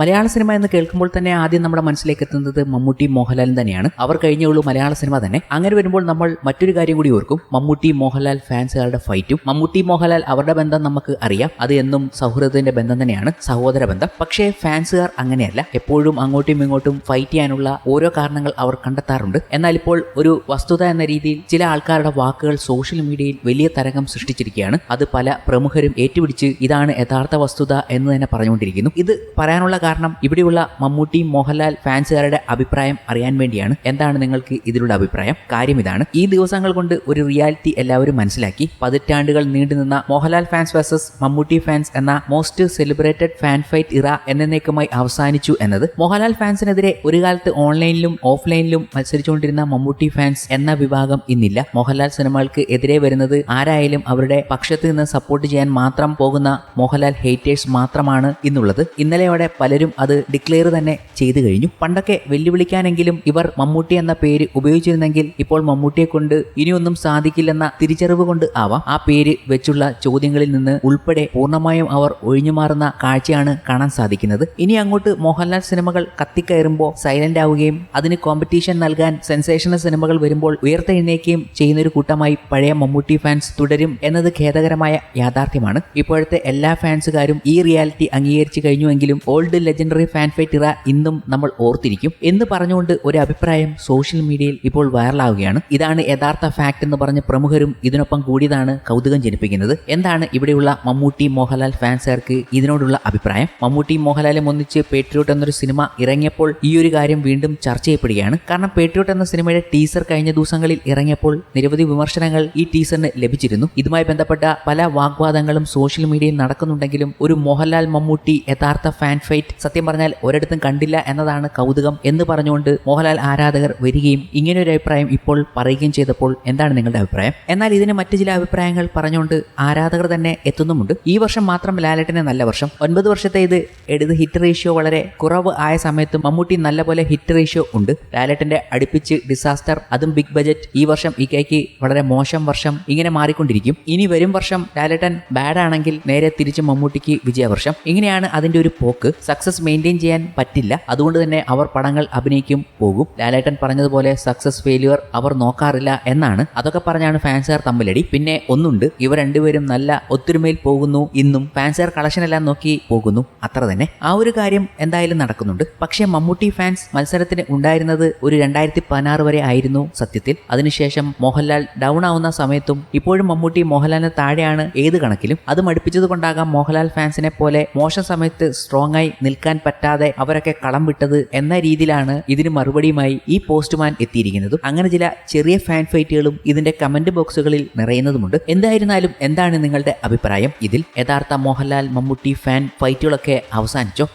മലയാള cinema എന്ന് കേൾക്കുമ്പോൾ തന്നെ ആദ്യം നമ്മുടെ മനസ്സിലേക്ക് എത്തുന്നത് മമ്മൂട്ടി മോഹൻലാൽ തന്നെയാണ്. അവർ കഴിഞ്ഞുള്ളൂ മലയാള സിനിമ തന്നെ. അങ്ങനെ വരുമ്പോൾ നമ്മൾ മറ്റൊരു കാര്യം കൂടി ഓർക്കും. മമ്മൂട്ടി മോഹൻലാൽ ഫാൻസുകാരുടെ ഫൈറ്റും. മമ്മൂട്ടി മോഹൻലാൽ അവരുടെ ബന്ധം നമുക്ക് അറിയാം. അത് എന്നും സൗഹൃദത്തിന്റെ ബന്ധം തന്നെയാണ് സഹോദര ബന്ധം. പക്ഷേ ഫാൻസുകാർ അങ്ങനെയല്ല. എപ്പോഴും അങ്ങോട്ടും ഇങ്ങോട്ടും ഫൈറ്റ് ചെയ്യാനുള്ള ഓരോ കാരണങ്ങൾ അവർ കണ്ടെത്താറുണ്ട്. എന്നാൽ ഇപ്പോൾ ഒരു വസ്തുത എന്ന രീതിയിൽ ചില ആൾക്കാരുടെ വാക്കുകൾ സോഷ്യൽ മീഡിയയിൽ വലിയ തരംഗം സൃഷ്ടിച്ചിരിക്കുകയാണ്. അത് പല പ്രമുഖരും ഏറ്റുപിടിച്ച് ഇതാണ് യഥാർത്ഥ വസ്തുത എന്ന് തന്നെ പറഞ്ഞുകൊണ്ടിരിക്കുന്നു. ഇത് പറയാനുള്ള കാരണം ഇവിടെയുള്ള മമ്മൂട്ടി മോഹൻലാൽ ഫാൻസുകാരുടെ അഭിപ്രായം അറിയാൻ വേണ്ടിയാണ്. എന്താണ് നിങ്ങൾക്ക് ഇതിലുള്ള അഭിപ്രായം? കാര്യം ഇതാണ്. ഈ ദിവസങ്ങൾ കൊണ്ട് ഒരു റിയാലിറ്റി എല്ലാവരും മനസ്സിലാക്കി. പതിറ്റാണ്ടുകൾ നീണ്ടുനിന്ന Mohanlal fans versus Mammootty fans എന്ന most celebrated fan fight era എന്നേക്കുമായി അവസാനിച്ചു എന്നത് മോഹൻലാൽ ഫാൻസിനെതിരെ ഒരു കാലത്ത് ഓൺലൈനിലും ഓഫ്ലൈനിലും മത്സരിച്ചുകൊണ്ടിരുന്ന മമ്മൂട്ടി ഫാൻസ് എന്ന വിഭാഗം ഇന്നില്ല. മോഹൻലാൽ സിനിമകൾക്ക് എതിരെ വരുന്നത് ആരായാലും അവരുടെ പക്ഷത്ത് നിന്ന് സപ്പോർട്ട് ചെയ്യാൻ മാത്രം പോകുന്ന മോഹൻലാൽ ഹേറ്റേഴ്സ് മാത്രമാണ് ഇന്നുള്ളത്. ഇന്നലെയോടെ പലരും അത് ഡിക്ലെയർ തന്നെ ചെയ്തു കഴിഞ്ഞു. പണ്ടൊക്കെ വെല്ലുവിളിക്കാനെങ്കിലും ഇവർ മമ്മൂട്ടി എന്ന പേര് ഉപയോഗിച്ചിരുന്നെങ്കിൽ ഇപ്പോൾ മമ്മൂട്ടിയെ കൊണ്ട് ഇനിയൊന്നും സാധിക്കില്ലെന്ന തിരിച്ചറിവ് കൊണ്ട് ആവാം. ആ പേര് വെച്ചുള്ള ചോദ്യങ്ങളിൽ നിന്ന് ഉൾപ്പെടെ പൂർണമായും അവർ ഒഴിഞ്ഞു മാറുന്ന കാഴ്ചയാണ് കാണാൻ സാധിക്കുന്നത്. ഇനി അങ്ങോട്ട് മോഹൻലാൽ സിനിമകൾ കത്തിക്കയറുമ്പോൾ സൈലന്റ് ആവുകയും അതിന് കോമ്പറ്റീഷൻ നൽകാൻ സെൻസേഷണൽ സിനിമകൾ വരുമ്പോൾ ഉയർത്തെഴുന്നേക്കുകയും ചെയ്യുന്ന ഒരു കൂട്ടമായി പഴയ മമ്മൂട്ടി ഫാൻസ് തുടരും എന്നത് ഖേദകരമായ യാഥാർത്ഥ്യമാണ്. ഇപ്പോഴത്തെ എല്ലാ ഫാൻസുകാരും ഈ റിയാലിറ്റി അംഗീകരിച്ചു കഴിഞ്ഞുവെങ്കിലും old legendary fan fight era ഇന്നും നമ്മൾ ഓർത്തിരിക്കും. എന്ന് പറഞ്ഞുകൊണ്ട് ഒരു അഭിപ്രായം സോഷ്യൽ മീഡിയയിൽ ഇപ്പോൾ വൈറലാവുകയാണ് ഇതാണ് യഥാർത്ഥ ഫാക്ട് എന്ന് പറഞ്ഞ പ്രമുഖരും ഇതിനൊപ്പം കൂടിയതാണ് കൗതുകം ജനിപ്പിക്കുന്നത്. എന്താണ് ഇവിടെയുള്ള മമ്മൂട്ടി മോഹൻലാൽ ഫാൻസുകാർക്ക് ഇതിനോടുള്ള അഭിപ്രായം? മമ്മൂട്ടി മോഹൻലാലും ഒന്നിച്ച് പേട്രിയോട്ട് എന്നൊരു സിനിമ ഇറങ്ങിയപ്പോൾ ഈ ഒരു കാര്യം വീണ്ടും ചർച്ച ചെയ്യപ്പെടുകയാണ്. കാരണം പേട്രിയോട്ട് എന്ന സിനിമയുടെ ടീസർ കഴിഞ്ഞ ദിവസങ്ങളിൽ ഇറങ്ങിയപ്പോൾ നിരവധി വിമർശനങ്ങൾ ഈ ടീസറിന് ലഭിച്ചിരുന്നു. ഇതുമായി ബന്ധപ്പെട്ട പല വാഗ്വാദങ്ങളും സോഷ്യൽ മീഡിയയിൽ നടക്കുന്നുണ്ടെങ്കിലും ഒരു മോഹൻലാൽ മമ്മൂട്ടി യഥാർത്ഥ ഫാൻ ഫൈറ്റ് സത്യം പറഞ്ഞാൽ ഒരിടത്തും കണ്ടില്ല എന്നതാണ് കൗതുകം എന്ന് പറഞ്ഞുകൊണ്ട് മോഹൻലാൽ ആരാധകർ വരികയും ഇങ്ങനെ ഒരു അഭിപ്രായം ഇപ്പോൾ പറയുകയും ചെയ്തപ്പോൾ എന്താണ് നിങ്ങളുടെ അഭിപ്രായം? എന്നാൽ ഇതിന് മറ്റു ചില അഭിപ്രായങ്ങൾ പറഞ്ഞുകൊണ്ട് ആരാധകർ തന്നെ എത്തുന്നുമുണ്ട്. ഈ വർഷം മാത്രം ലാലേട്ടനെ നല്ല വർഷം. ഒൻപത് വർഷത്തെ ഇത് എടുത്ത് ഹിറ്റ് റേഷ്യോ വളരെ കുറവ് ആയ സമയത്തും മമ്മൂട്ടി നല്ല പോലെ ഹിറ്റ് റേഷ്യോ ഉണ്ട്. ലാലേട്ടന്റെ അടുപ്പിച്ച് ഡിസാസ്റ്റർ അതും ബിഗ് ബജറ്റ് ഈ വർഷം ഇക്കയ്ക്ക് വളരെ മോശം വർഷം ഇങ്ങനെ മാറിക്കൊണ്ടിരിക്കും. ഇനി വരും വർഷം ലാലേട്ടൻ ബാഡ് ആണെങ്കിൽ നേരെ തിരിച്ച് മമ്മൂട്ടിക്ക് വിജയവർഷം. ഇങ്ങനെയാണ് അതിന്റെ ഒരു പോക്ക്. സക്സസ് മെയിന്റെയിൻ ചെയ്യാൻ പറ്റില്ല. അതുകൊണ്ട് തന്നെ അവർ പടങ്ങൾ അഭിനയിക്കും പോകും. ലാലേട്ടൻ പറഞ്ഞതുപോലെ സക്സസ് ഫെയിലിയർ അവർ നോക്കാറില്ല എന്നാണ്. അതൊക്കെ പറഞ്ഞാണ് ഫാൻസുകാർ തമ്മിലടി. പിന്നെ ഒന്നുണ്ട്. ഇവർ രണ്ടുപേരും നല്ല ഒത്തൊരുമയിൽ പോകുന്നു. ഇന്നും ഫാൻസുകാർ കളക്ഷൻ എല്ലാം നോക്കി പോകുന്നു. അത്ര തന്നെ. ആ ഒരു കാര്യം എന്തായാലും നടക്കുന്നുണ്ട്. പക്ഷേ മമ്മൂട്ടി ഫാൻസ് മത്സരത്തിന് ഉണ്ടായിരുന്നത് ഒരു രണ്ടായിരത്തി പതിനാറ് വരെ ആയിരുന്നു സത്യത്തിൽ. അതിനുശേഷം മോഹൻലാൽ ഡൗൺ ആവുന്ന സമയത്തും ഇപ്പോഴും മമ്മൂട്ടി മോഹൻലാലിന് താഴെയാണ് ഏത് കണക്കിലും. അത് മടുപ്പിച്ചത് കൊണ്ടാകാം മോഹൻലാൽ ഫാൻസിനെ പോലെ മോശം സമയത്ത് സ്ട്രോങ് ആയി നിൽക്കാൻ പറ്റാതെ അവരൊക്കെ കളം വിട്ടത് എന്ന രീതിയിലാണ് ഇതിന് മറുപടിയുമായി ഈ പോസ്റ്റ്മാൻ എത്തിയിരിക്കുന്നത്. അങ്ങനെ ചില ചെറിയ ഫാൻ ഫൈറ്റുകളും ഇതിന്റെ കമന്റ് ബോക്സുകളിൽ നിറയുന്നതുമുണ്ട്. എന്തായിരുന്നാലും എന്താണ് നിങ്ങളുടെ അഭിപ്രായം? ഇതിൽ യഥാർത്ഥ മോഹൻലാൽ മമ്മൂട്ടി ഫാൻ ഫൈറ്റുകളൊക്കെ അവസാനിച്ചോ?